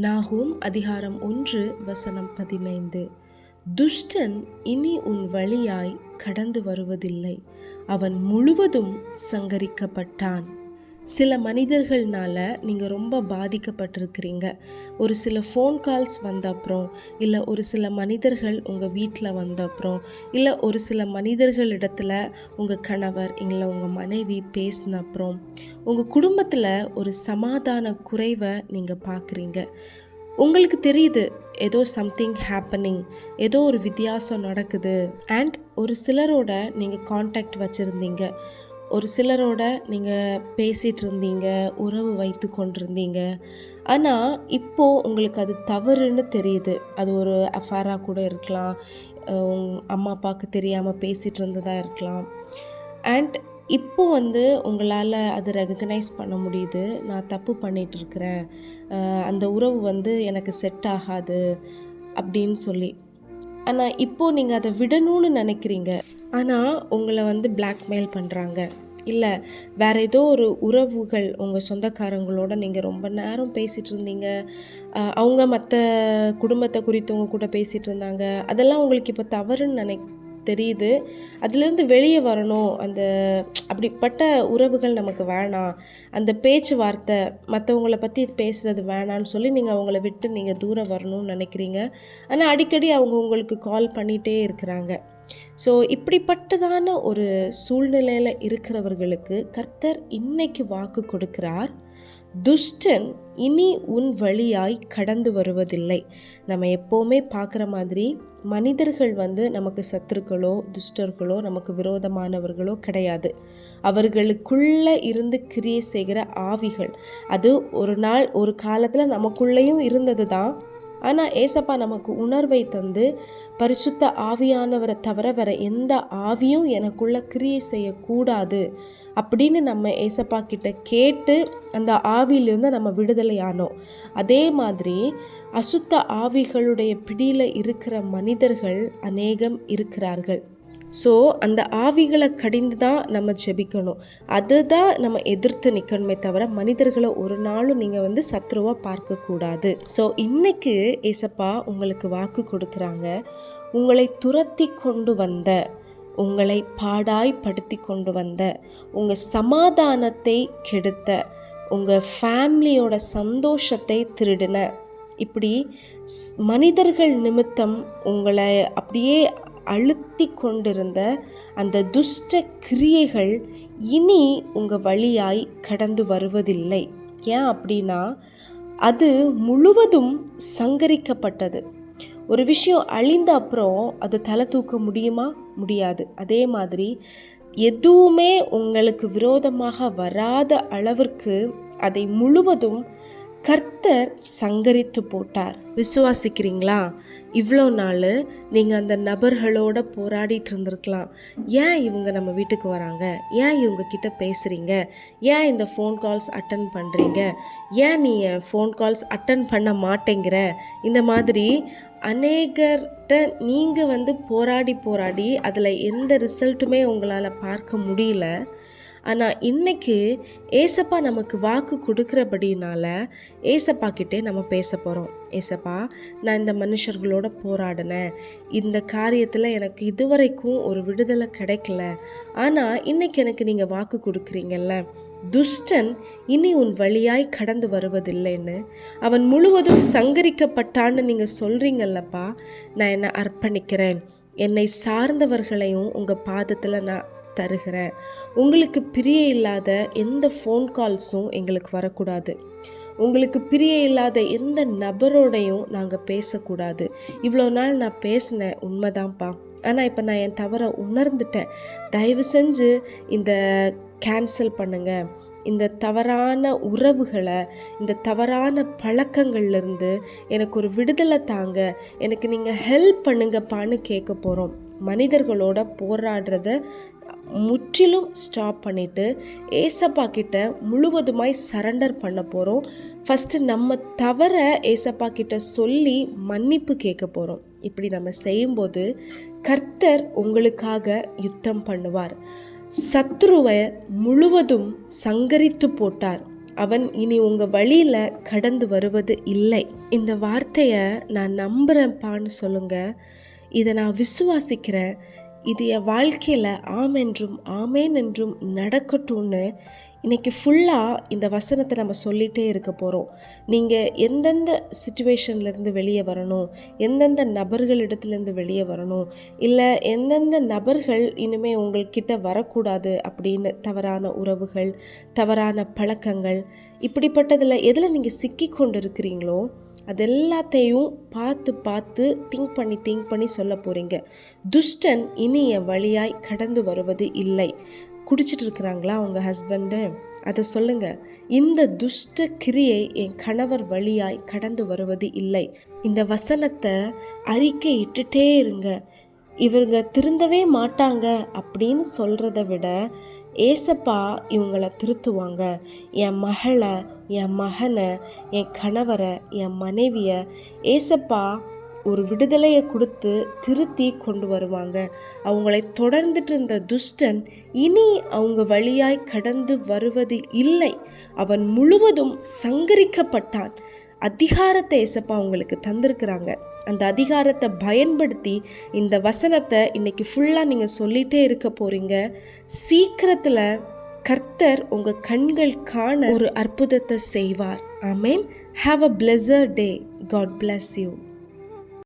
நாகூம் அதிகாரம் ஒன்று வசனம் பதினைந்து. துஷ்டன் இனி உன் வழியாய் கடந்து வருவதில்லை. அவன் முழுவதும் சங்கரிக்கப்பட்டான். சில மனிதர்கள்னால நீங்கள் ரொம்ப பாதிக்கப்பட்டிருக்கிறீங்க. ஒரு சில ஃபோன் கால்ஸ் வந்த அப்புறம் இல்லை ஒரு சில மனிதர்கள் உங்கள் வீட்டில் வந்த அப்புறம் இல்லை ஒரு சில மனிதர்களிடத்தில் உங்கள் கணவர் இல்லை உங்கள் மனைவி பேசின அப்புறம் உங்கள் குடும்பத்தில் ஒரு சமாதான குறைவை நீங்கள் பார்க்குறீங்க உங்களுக்கு தெரியுது ஏதோ சம்திங் ஹேப்பனிங் ஏதோ ஒரு வித்தியாசம் நடக்குது அண்ட் ஒரு சிலரோட நீங்கள் காண்டாக்ட் வச்சுருந்தீங்க. ஒரு சிலரோட நீங்கள் பேசிகிட்டு இருந்தீங்க உறவு வைத்து கொண்டிருந்தீங்க. ஆனால் இப்போது உங்களுக்கு அது தவறுன்னு தெரியுது. அது ஒரு அஃபேராக கூட இருக்கலாம். அம்மா அப்பாவுக்கு தெரியாமல் பேசிகிட்டு இருந்ததாக இருக்கலாம். அண்ட் இப்போ வந்து உங்களால் அது ரெகக்னைஸ் பண்ண முடியுது. நான் தப்பு பண்ணிகிட்ருக்கிறேன் அந்த உறவு வந்து எனக்கு செட் ஆகாது அப்படின்னு சொல்லி. ஆனால் இப்போது நீங்கள் அதை விடணும்னு நினைக்கிறீங்க. ஆனால் உங்களை வந்து பிளாக்மெயில் பண்ணுறாங்க இல்லை வேறு ஏதோ ஒரு உறவுகள் உங்கள் சொந்தக்காரங்களோட நீங்கள் ரொம்ப நேரம் பேசிகிட்டு இருந்தீங்க. அவங்க மற்ற குடும்பத்தை குறித்தவங்க கூட பேசிகிட்டு இருந்தாங்க. அதெல்லாம் உங்களுக்கு இப்போ தவறுன்னு நினை தெரியுது. அதுலேருந்து வெளியே வரணும். அந்த அப்படிப்பட்ட உறவுகள் நமக்கு வேணாம். அந்த பேச்சுவார்த்தை மற்றவங்கள பற்றி பேசுகிறது வேணான்னு சொல்லி நீங்கள் அவங்கள விட்டு நீங்கள் தூரம் வரணும்னு நினைக்கிறீங்க. ஆனால் அடிக்கடி அவங்க உங்களுக்கு கால் பண்ணிகிட்டே இருக்கிறாங்க. ஸோ இப்படிப்பட்டதான ஒரு சூழ்நிலையில் இருக்கிறவர்களுக்கு கர்த்தர் இன்னைக்கு வாக்கு கொடுக்கிறார். துஷ்டன் இனி உன் வழியாய் கடந்து வருவதில்லை. நம்ம எப்போவுமே பார்க்குற மாதிரி மனிதர்கள் வந்து நமக்கு சத்துருக்களோ துஷ்டர்களோ நமக்கு விரோதமானவர்களோ கிடையாது. அவர்களுக்குள்ளே இருந்து கிரியை செய்கிற ஆவிகள். அது ஒரு நாள் ஒரு காலத்தில் நமக்குள்ளேயும் இருந்தது தான் ஆனால் ஏசப்பா நமக்கு உணர்வை தந்து பரிசுத்த ஆவியானவரை தவிர வேற எந்த ஆவியும் எனக்குள்ள கிரியை செய்யக்கூடாது அப்படின்னு நம்ம ஏசப்பா கிட்ட கேட்டு அந்த ஆவியிலிருந்து நம்ம விடுதலை ஆனோம். அதே மாதிரி அசுத்த ஆவிகளுடைய பிடியில் இருக்கிற மனிதர்கள் அநேகம் இருக்கிறார்கள். ஸோ அந்த ஆவிகளை கடிந்து தான் நம்ம ஜெபிக்கணும். அதுதான் நம்ம எதிர்த்து நிற்கணுமே தவிர மனிதர்களை ஒரு நாளும் நீங்கள் வந்து சத்ருவாக பார்க்கக்கூடாது. ஸோ இன்னைக்கு ஏசப்பா உங்களுக்கு வாக்கு கொடுக்குறாங்க. உங்களை துரத்தி கொண்டு வந்த உங்களை பாடாய்படுத்தி கொண்டு வந்த உங்கள் சமாதானத்தை கெடுத்த உங்கள் ஃபேமிலியோட சந்தோஷத்தை திருடின இப்படி ஸ்- மனிதர்கள் நிமித்தம் உங்களை அப்படியே அழுத்தி கொண்டிருந்த அந்த துஷ்ட கிரியைகள் இனி உங்கள் வழியாய் கடந்து வருவதில்லை. ஏன் அப்படின்னா அது முழுவதும் சங்கரிக்கப்பட்டது. ஒரு விஷயம் அழிந்த அப்புறம் அது தலை தூக்க முடியுமா? முடியாது. அதே மாதிரி எதுவுமே உங்களுக்கு விரோதமாக வராத அளவிற்கு அதை முழுவதும் கர்த்தர் சங்கரித்து போட்டார். விசுவாசிக்கிறீங்களா? இவ்வளோ நாள் நீங்கள் அந்த நபர்களோட போராடிட்டு இருந்திருக்கலாம். ஏன் இவங்க நம்ம வீட்டுக்கு வராங்க? ஏன் இவங்க கிட்ட பேசுகிறீங்க ஏன் இந்த ஃபோன் கால்ஸ் அட்டன் பண்ணுறீங்க ஏன் நீ என் ஃபோன் கால்ஸ் அட்டன் பண்ண மாட்டேங்கிற? இந்த மாதிரி அநேகர்கிட்ட நீங்கள் வந்து போராடி போராடி அதில் எந்த ரிசல்ட்டுமே உங்களால் பார்க்க முடியல. ஆனால் இன்னைக்கு ஏசப்பா நமக்கு வாக்கு கொடுக்குறபடினால ஏசப்பா கிட்டே நம்ம பேச போகிறோம் ஏசப்பா நான் இந்த மனுஷர்களோட போராடினேன். இந்த காரியத்தில் எனக்கு இதுவரைக்கும் ஒரு விடுதலை கிடைக்கல. ஆனால் இன்னைக்கு எனக்கு நீங்கள் வாக்கு கொடுக்குறீங்கல்ல. துஷ்டன் இனி உன் வழியாய் கடந்து வருவதில்லைன்னு. அவன் முழுவதும் சங்கரிக்கப்பட்டான்னு நீங்கள் சொல்கிறீங்கல்லப்பா நான் என்னை அர்ப்பணிக்கிறேன். என்னை சார்ந்தவர்களையும் உங்கள் பாதத்தில் நான் தருகிறேன். உங்களுக்கு பிரிய இல்லாத எந்த ஃபோன் கால்ஸும் எங்களுக்கு வரக்கூடாது. உங்களுக்கு பிரிய இல்லாத எந்த நபரோடையும் நாங்கள் பேசக்கூடாது. இவ்வளோ நாள் நான் பேசினேன் உண்மைதான்ப்பா. ஆனால் இப்போ நான் என் தவறை உணர்ந்துட்டேன். தயவு செஞ்சு இந்த கேன்சல் பண்ணுங்கள் இந்த தவறான உறவுகளை இந்த தவறான பழக்கங்கள்லேருந்து எனக்கு ஒரு விடுதலை தாங்க. எனக்கு நீங்கள் ஹெல்ப் பண்ணுங்கப்பான்னு கேட்க போகிறோம் மனிதர்களோட போராடுறத முற்றிலும் ஸ்டாப் பண்ணிவிட்டு ஏசப்பா கிட்ட முழுவதுமாய் சரண்டர் பண்ண போகிறோம் ஃபஸ்ட்டு நம்ம தவற ஏசப்பா கிட்ட சொல்லி மன்னிப்பு கேட்க போகிறோம் இப்படி நம்ம செய்யும்போது கர்த்தர் உங்களுக்காக யுத்தம் பண்ணுவார். சத்ருவை முழுவதும் சங்கரித்து போட்டார். அவன் இனி உங்கள் வழியில் கடந்து வருவது இல்லை. இந்த வார்த்தையை நான் நம்புகிறேன்ப்பான்னு சொல்லுங்கள் இதை நான் விசுவாசிக்கிறேன். இது என் வாழ்க்கையில் ஆம் என்றும் ஆமேன் என்றும் நடக்கட்டும்னு இன்றைக்கி ஃபுல்லாக இந்த வசனத்தை நம்ம சொல்லிகிட்டே இருக்க போகிறோம் நீங்கள் எந்தெந்த சுச்சுவேஷன்லேருந்து வெளியே வரணும்? எந்தெந்த நபர்களிடத்துலேருந்து வெளியே வரணும்? இல்லை எந்தெந்த நபர்கள் இனிமேல் உங்கள்கிட்ட வரக்கூடாது அப்படின்னு தவறான உறவுகள் தவறான பழக்கங்கள் இப்படிப்பட்டதில் எதில் நீங்கள் சிக்கி கொண்டு இருக்கிறீங்களோ அது எல்லாத்தையும் பார்த்து பார்த்து திங்க் பண்ணி திங்க் பண்ணி சொல்ல போகிறீங்க துஷ்டன் இனி என் வழியாய் கடந்து வருவது இல்லை. குடிச்சிட்டு இருக்கிறாங்களா உங்கள் ஹஸ்பண்டு அதை சொல்லுங்க. இந்த துஷ்ட கிரியை என் கணவர் வழியாய் கடந்து வருவது இல்லை. இந்த வசனத்தை அறிக்கை இட்டுட்டே இருங்க. இவங்க திருந்தவே மாட்டாங்க அப்படின்னு சொல்கிறத விட ஏசப்பா இவங்களை திருத்துவாங்க. என் மகளை என் மகனை என் கணவரை என் மனைவியை ஏசப்பா ஒரு விடுதலையை கொடுத்து திருத்தி கொண்டு வருவாங்க. அவங்களை தொடர்ந்துட்டு இருந்த துஷ்டன் இனி அவங்க வழியாய் கடந்து வருவது இல்லை. அவன் முழுவதும் சங்கரிக்கப்பட்டான். அதிகாரத்தை ஏசப்பா அவங்களுக்கு தந்திருக்கிறாங்க. அந்த அதிகாரத்தை பயன்படுத்தி இந்த வசனத்தை இன்னைக்கு ஃபுல்லாக நீங்கள் சொல்லிகிட்டே இருக்க போகிறீங்க சீக்கிரத்தில் கர்த்தர் உங்கள் கண்கள் காண ஒரு அற்புதத்தை செய்வார். I mean have a pleasure day God bless you